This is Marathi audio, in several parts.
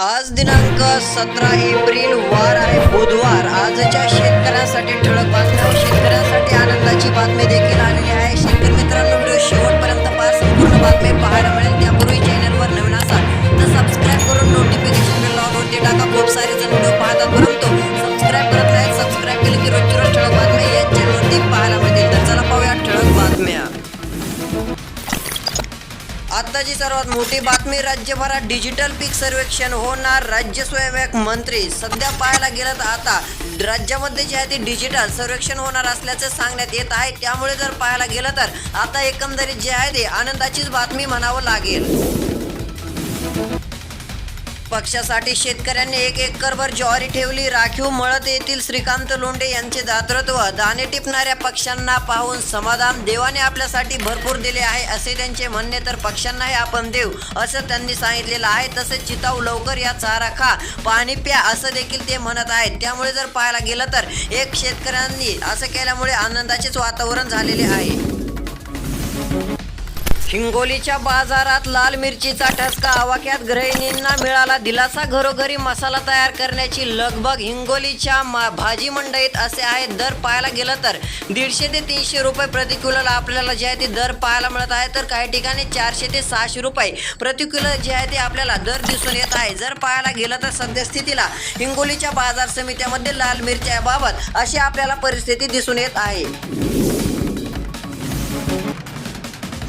आज दिनांक सतरा एप्रिल वार आहे बुधवार. आजच्या शेतकऱ्यांसाठी ठळक बातम्या शेतकऱ्यांसाठी आनंदाची बातमी देखील आलेली आहे. शेतकरी मित्रांनो व्हिडिओ शेवटपर्यंत पहा. संपूर्ण बातमी पाहायला मिळेल. त्यापूर्वी चॅनलवर नवीन असाल तर सबस्क्राईब करून नोटिफिकेशन सर्वात मोठी बातमी राज्यभरात डिजिटल पीक सर्वेक्षण होणार राज्य स्वयंसेवक मंत्री सध्या पाहायला गेलं तर आता. राज्यामध्ये जे आहे ते डिजिटल सर्वेक्षण होणार असल्याचं सांगण्यात येत आहे. त्यामुळे जर पाहायला गेलं तर आता एकंदरीत जे आहे ते आनंदाचीच बातमी म्हणावं लागेल. पक्षासाठी शेतकऱ्यांनी एक एकरभर ज्वारी ठेवली. राखीव मळत येथील श्रीकांत लोंढे यांचे दातृत्व. दाणे टिपणाऱ्या पक्षांना पाहून समाधान देवाने आपल्यासाठी भरपूर दिले आहे असे त्यांचे म्हणणे. तर पक्षांनाही आपण देऊ असं त्यांनी सांगितलेलं आहे. तसेच चिताऊ लवकर या चारा खा पाणी प्या असं देखील ते म्हणत आहेत. त्यामुळे जर पाहायला गेलं तर एक शेतकऱ्यांनी असं केल्यामुळे आनंदाचेच वातावरण झालेले आहे. हिंगोलीच्या बाजारात लाल मिरचीचा ठसका आवाक्यात गृहिणींना मिळाला दिलासा घरोघरी मसाला तयार करण्याची लगबग हिंगोलीच्या मा भाजी मंडईत असे आहे दर पाहायला गेलं तर. दीडशे ते तीनशे रुपये प्रतिकिलोला आपल्याला जे आहे ते दर पाहायला मिळत आहे तर काही ठिकाणी चारशे ते सहाशे रुपये प्रति जे आहे ते आपल्याला दर दिसून येत आहे. जर पाहायला गेलं तर सद्यस्थितीला हिंगोलीच्या बाजार समित्यामध्ये लाल मिरच्याबाबत अशी आपल्याला परिस्थिती दिसून येत आहे.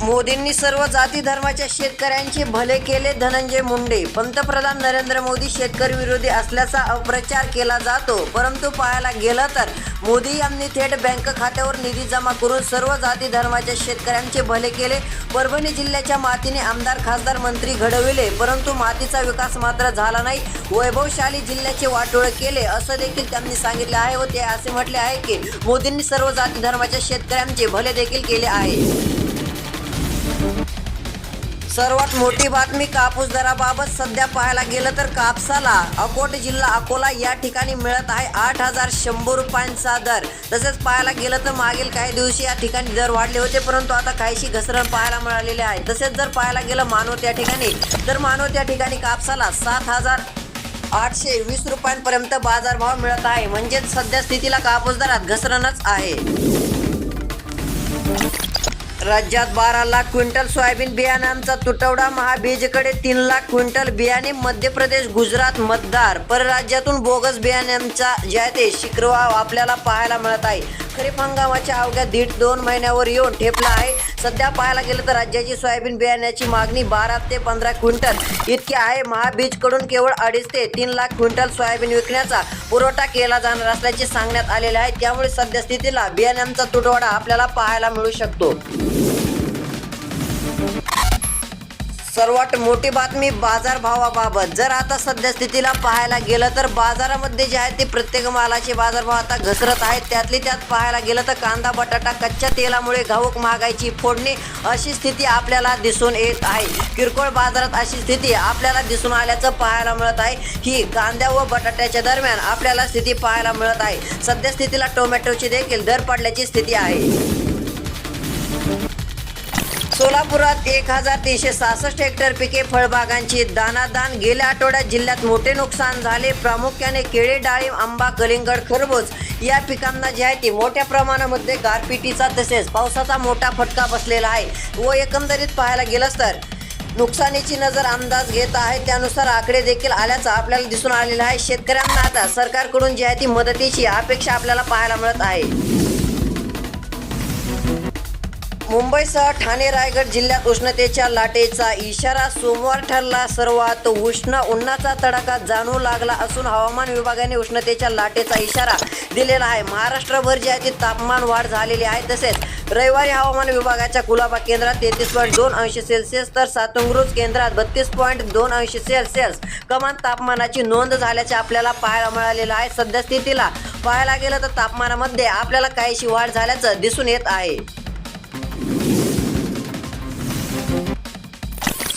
मोदींनी सर्व जाती धर्माच्या शेतकऱ्यांचे भले केले धनंजय मुंडे. पंतप्रधान नरेंद्र मोदी शेतकरी विरोधी असल्याचा अप्रचार केला जातो. परंतु पाहायला गेलं तर मोदी यांनी थेट बँक खात्यावर निधी जमा करून सर्व जाती धर्माच्या शेतकऱ्यांचे भले केले. परभणी जिल्ह्याच्या मातीने आमदार खासदार मंत्री घडविले. परंतु मातीचा विकास मात्र झाला नाही. वैभवशाली जिल्ह्याचे वाटोळे केले असं देखील त्यांनी सांगितले आहे व ते असे म्हटले आहे की मोदींनी सर्व जाती धर्माच्या शेतकऱ्यांचे भले देखील केले आहे. सर्वात मोठी बातमी कापूस दराबाबत सध्या पाहायला गेलं तर कापसाला अकोट जिल्हा अकोला या ठिकाणी मिळत आहे आठ हजार शंभर रुपयांचा दर. तसेच पाहायला गेलं तर मागील काही दिवशी या ठिकाणी दर वाढले होते परंतु आता काहीशी घसरण पाहायला मिळालेली आहे. तसेच जर पाहायला गेलं मानव त्या ठिकाणी तर मानव त्या ठिकाणी कापसाला सात हजार आठशे वीस रुपयांपर्यंत बाजारभाव मिळत आहे. म्हणजेच सध्या स्थितीला कापूस दरात घसरणच आहे. राज्यात बारा लाख क्विंटल सोयाबीन बियाण्यांचा तुटवडा महाबीजकडे तीन लाख क्विंटल बियाणे मध्य प्रदेश गुजरात मतदार. परराज्यातून बोगस बियाण्यांचा जे आहे ते शिक्रवा आपल्याला पाहायला मिळत आहे. खरीप हंगामाच्या अवघ्या दीड दोन महिन्यावर येऊन ठेपला आहे. सध्या पाहायला गेलं तर राज्याची सोयाबीन बियाण्याची मागणी बारा ते पंधरा क्विंटल इतकी आहे. महाबीजकडून केवळ अडीच ते तीन लाख क्विंटल सोयाबीन विकण्याचा पुरवठा केला जाणार असल्याचे सांगण्यात आलेले आहे. त्यामुळे सध्या स्थितीला बियाण्यांचा तुटवडा आपल्याला पाहायला मिळू शकतो. सर्वात मोठी बातमी बाजारभावाबाबत. जर आता सध्या स्थितीला पाहायला गेलं तर बाजारामध्ये जे आहे ते प्रत्येक मालाचे बाजारभाव आता घसरत आहेत. त्यातली त्यात पाहायला गेलं तर कांदा बटाटा कच्च्या तेलामुळे घाऊक महागाईची फोडणी अशी स्थिती आपल्याला दिसून येत आहे. किरकोळ बाजारात अशी स्थिती आपल्याला दिसून आल्याचं पाहायला मिळत आहे. ही कांद्या व बटाट्याच्या दरम्यान आपल्याला स्थिती पाहायला मिळत आहे. सध्या स्थितीला टोमॅटोची देखील दर पडल्याची स्थिती आहे. सोलापुरात एक हजार तीनशे सहासष्ट हेक्टर पिके फळबागांची दानादान गेल्या आठवड्यात जिल्ह्यात मोठे नुकसान झाले. प्रामुख्याने केळी डाळिंब आंबा कलिंगड खरबूज या पिकांना जे आहे ती मोठ्या प्रमाणामध्ये गारपिटीचा तसेच पावसाचा मोठा फटका बसलेला आहे. व एकंदरीत पाहायला गेलंच तर नुकसानीची नजर अंदाज घेत आहे. त्यानुसार आकडे देखील आल्याचं आपल्याला दिसून आलेलं आहे. शेतकऱ्यांना आता सरकारकडून जी आहे ती मदतीची अपेक्षा आपल्याला पाहायला मिळत आहे. मुंबईसह ठाणे रायगड जिल्ह्यात उष्णतेच्या लाटेचा इशारा सोमवार ठरला. सर्वात उष्ण उन्हाचा तडाखा जाणू लागला असून हवामान विभागाने उष्णतेच्या लाटेचा इशारा दिलेला आहे. महाराष्ट्रभर जे आहे ते तापमान वाढ झालेली आहे. तसेच रविवारी हवामान विभागाच्या कुलाबा केंद्रात तेहतीस पॉईंट दोन अंश सेल्सिअस तर सातंगृज केंद्रात बत्तीस पॉईंट दोन अंश सेल्सिअस कमान तापमानाची नोंद झाल्याचे आपल्याला पाहायला मिळालेलं आहे. सध्या स्थितीला पाहायला गेलं तर तापमानामध्ये आपल्याला काहीशी वाढ झाल्याचं दिसून येत आहे.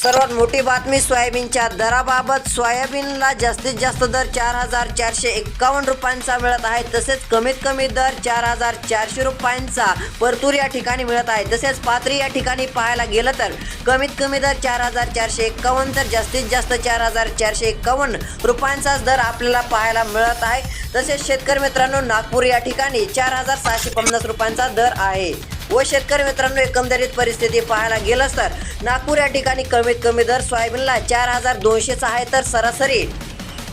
सर्वात मोठी बातमी सोयाबीनच्या दराबाबत. सोयाबीनला जास्तीत जास्त दर चार हजार चारशे एक्कावन्न रुपयांचा मिळत आहे. तसेच कमीत कमी दर चार हजार चारशे रुपयांचा परतूर या ठिकाणी मिळत आहे. तसेच पात्री या ठिकाणी पाहायला गेलं तर कमीत कमी दर चार हजार चारशे एक्कावन्न तर जास्तीत जास्त चार हजार चारशे एक्कावन्न रुपयांचाच दर आपल्याला पाहायला मिळत आहे. तसेच शेतकरी मित्रांनो नागपूर या ठिकाणी चार हजार सहाशे पन्नास रुपयांचा दर आहे. व शेतकरी मित्रांनो एकंदरीत परिस्थिती पाहायला गेलंच तर नागपूर या ठिकाणी कमीत कमी दर सोयाबीनला चार हजार दोनशेचा आहे. तर सरासरी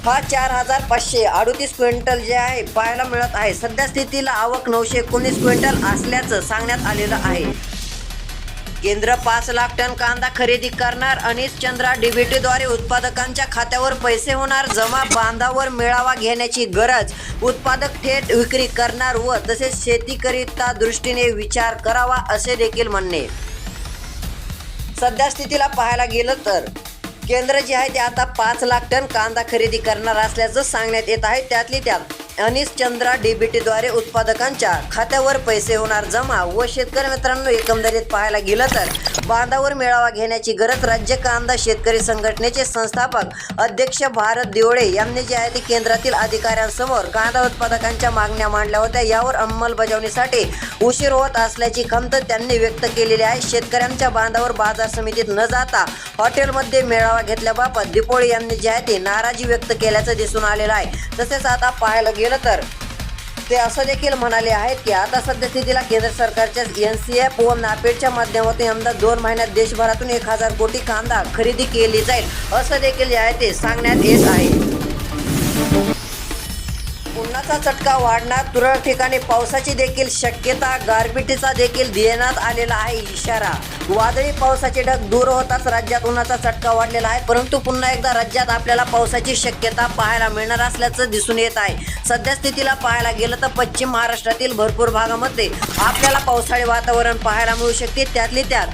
हा चार हजार पाचशे अडोतीस क्विंटल जे आहे पाहायला मिळत आहे. सध्या स्थितीला आवक नऊशे एकोणीस क्विंटल असल्याचं सांगण्यात आलेलं आहे. केंद्र पाच लाख टन कांदा खरेदी करणार. अनिश चंद्रा डीबीटीद्वारे उत्पादकांच्या खात्यावर पैसे होणार. जमा बांधावर मेळावा घेण्याची गरज. उत्पादक थेट विक्री करणार व तसेच शेतीकरिता दृष्टीने विचार करावा असे देखील म्हणणे. सध्या स्थितीला पाहायला गेलं तर केंद्र जे आहे ते आता पाच लाख टन कांदा खरेदी करणार असल्याचं सांगण्यात येत आहे. त्यातली त्यात अनिस चंद्रा डीबीटीद्वारे उत्पादकांच्या खात्यावर पैसे होणार जमा व शेतकरी मित्रांनो एकंदरीत पाहायला गेलं तर बांधावर मेळावा घेण्याची गरज राज्य कांदा शेतकरी संघटनेचे संस्थापक अध्यक्ष भारत दिवळे यांनी जे आहे ते केंद्रातील अधिकाऱ्यांसमोर कांदा उत्पादकांच्या मागण्या मांडल्या होत्या. यावर अंमलबजावणीसाठी उशीर होत असल्याची खंत त्यांनी व्यक्त केलेली आहे. शेतकऱ्यांच्या बांधावर बाजार समितीत न जाता हॉटेलमध्ये मेळावा घेतल्याबाबत दिपोळे यांनी जे आहे ते नाराजी व्यक्त केल्याचं दिसून आलेलं आहे. तसेच आता पाहायला गेलं तर? ते असं देखील म्हणाले आहेत की आता सध्या स्थितीला केंद्र सरकारच्या एन सी एफ व नापेडच्या माध्यमातून यंदा दोन महिन्यात देशभरातून एक हजार कोटी कांदा खरेदी केली जाईल. असं देखील जे आहे ते सांगण्यात येत आहे. उन्हाचा चटका वाढणार. तुरळक ठिकाणी पावसाची देखील शक्यता. गारपिटीचा देखील देण्यात आलेला आहे इशारा. वादळी पावसाचे ढग दूर होताच राज्यात उन्हाचा चटका वाढलेला आहे. परंतु पुन्हा एकदा राज्यात आपल्याला पावसाची शक्यता पाहायला मिळणार असल्याचं दिसून येत आहे. सध्या स्थितीला पाहायला गेलं तर पश्चिम महाराष्ट्रातील भरपूर भागामध्ये आपल्याला पावसाळी वातावरण पाहायला मिळू शकते. त्यातली त्यात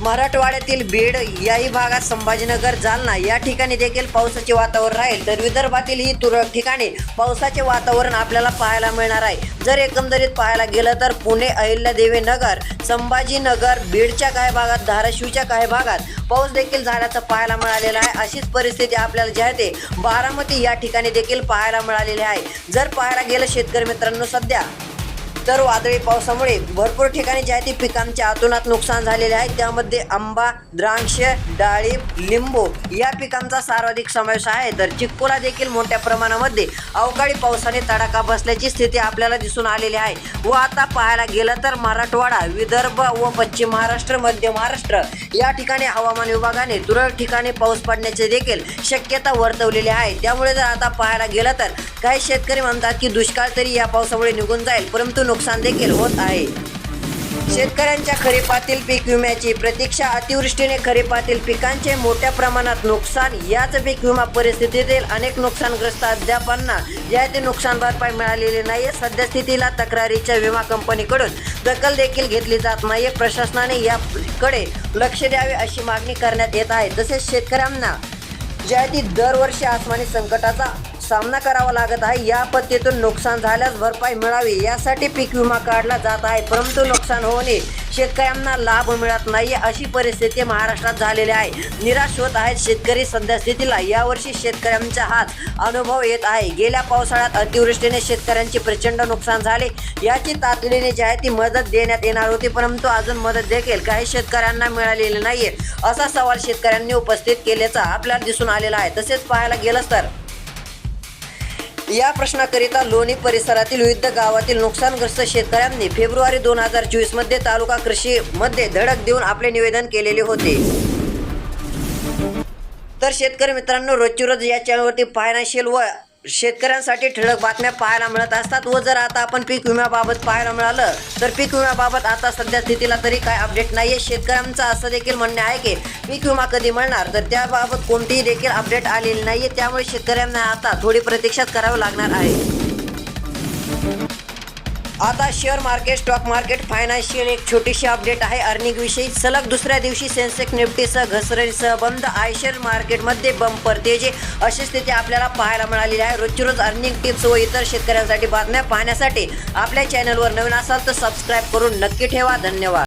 मराठवाड्यातील बीड याही भागात संभाजीनगर जालना या ठिकाणी देखील पावसाचे वातावरण राहील. तर विदर्भातील ही तुरळक ठिकाणी पावसाचे वातावरण आपल्याला पाहायला मिळणार आहे. जर एकंदरीत पाहायला गेलं तर पुणे अहिल्यादेवी नगर संभाजीनगर बीडच्या काही भागात धाराशिवच्या काही भागात पाऊस देखील झाल्याचं पाहायला मिळालेलं आहे. अशीच परिस्थिती आपल्याला जी आहे ते बारामती या ठिकाणी देखील पाहायला मिळालेली आहे. जर पाहायला गेलं शेतकरी मित्रांनो सध्या तर वादळी पावसामुळे भरपूर ठिकाणी जे आहे ते पिकांच्या आतोनात नुकसान झालेले आहे. त्यामध्ये आंबा द्राक्ष डाळिंब लिंबू या पिकांचा सर्वाधिक समावेश आहे. तर चिक्कोला देखील मोठ्या प्रमाणामध्ये अवकाळी पावसाने तडाखा बसल्याची स्थिती आपल्याला दिसून आलेली आहे. व आता पाहायला गेलं तर मराठवाडा विदर्भ व पश्चिम महाराष्ट्र मध्य महाराष्ट्र या ठिकाणी हवामान विभागाने तुरळक ठिकाणी पाऊस पडण्याची देखील शक्यता वर्तवलेली आहे. त्यामुळे जर आता पाहायला गेलं तर काही शेतकरी म्हणतात की दुष्काळ तरी या पावसामुळे निघून जाईल. परंतु नुकसान देखील होत आहे. शेतकऱ्यांच्या खरीपातील पीक विम्याची प्रतीक्षा अतिवृष्टीने खरीपातील पिकांचे मोठ्या प्रमाणात नुकसान याच पीक विमा परिस्थितीतील अनेक नुकसानग्रस्त अध्यापांना या ते नुकसान भरपाई मिळालेली नाही. सध्या स्थितीला तक्रारीच्या विमा कंपनीकडून दखल देखील घेतली जात नाही. प्रशासनाने याकडे लक्ष द्यावे अशी मागणी करण्यात येत आहे. तसेच शेतकऱ्यांना ज्याची दरवर्षी आसमानी संकटाचा सामना करावा लागत आहे. या आपत्तीतून नुकसान झाल्यास भरपाई मिळावी. यासाठी पीक विमा काढला जात आहे. परंतु नुकसान होणे शेतकऱ्यांना लाभ मिळत नाही अशी परिस्थिती महाराष्ट्रात झालेली आहे. निराश होत आहेत शेतकरी सध्या स्थितीला यावर्षी शेतकऱ्यांचा हात अनुभव येत आहे. गेल्या पावसाळ्यात अतिवृष्टीने शेतकऱ्यांचे प्रचंड नुकसान झाले. याची तातडीने जी आहे ती मदत देण्यात येणार होती परंतु अजून मदत देखील काही शेतकऱ्यांना मिळालेली नाहीये असा सवाल शेतकऱ्यांनी उपस्थित केल्याचा आपल्याला दिसून आलेला आहे. तसेच पाहायला गेलंच तर या प्रश्नाकरिता लोणी परिसरातील विविध गावातील नुकसानग्रस्त शेतकऱ्यांनी फेब्रुवारी दोन हजार चोवीसमध्ये तालुका कृषी मध्ये धडक देऊन आपले निवेदन केलेले होते. तर शेतकरी मित्रांनो रोजची रोज या चॅनलवरती फायनान्शियल व शेतकऱ्यांसाठी ठळक बातम्या पाहायला मिळत असतात. व जर आता आपण पीक विम्याबाबत पाहायला मिळालं तर पीक विम्याबाबत आता सध्या स्थितीला तरी काय अपडेट नाही आहे शेतकऱ्यांचं असं देखील म्हणणे आहे की पीक विमा कधी मिळणार? तर त्याबाबत कोणतीही देखील अपडेट आलेली नाही आहे त्यामुळे शेतकऱ्यांना आता थोडी प्रतीक्षात करावी लागणार आहे. आता share market stock market financial एक छोटीशी अपडेट आहे. अर्निंग विषयी सलग दुसऱ्या दिवशी सेन्सेक्स निफ्टीसह घसरणीसह बंद. आय शेअर मार्केटमध्ये बंपर तेजी. अशी स्थिती आपल्याला पाहायला मिळालेली आहे. रोजची रोज अर्निंग टिप्स व इतर शेतकऱ्यांसाठी बातम्या पाहण्यासाठी आपल्या चॅनलवर नवीन असाल तर सबस्क्राईब करून नक्की ठेवा. धन्यवाद.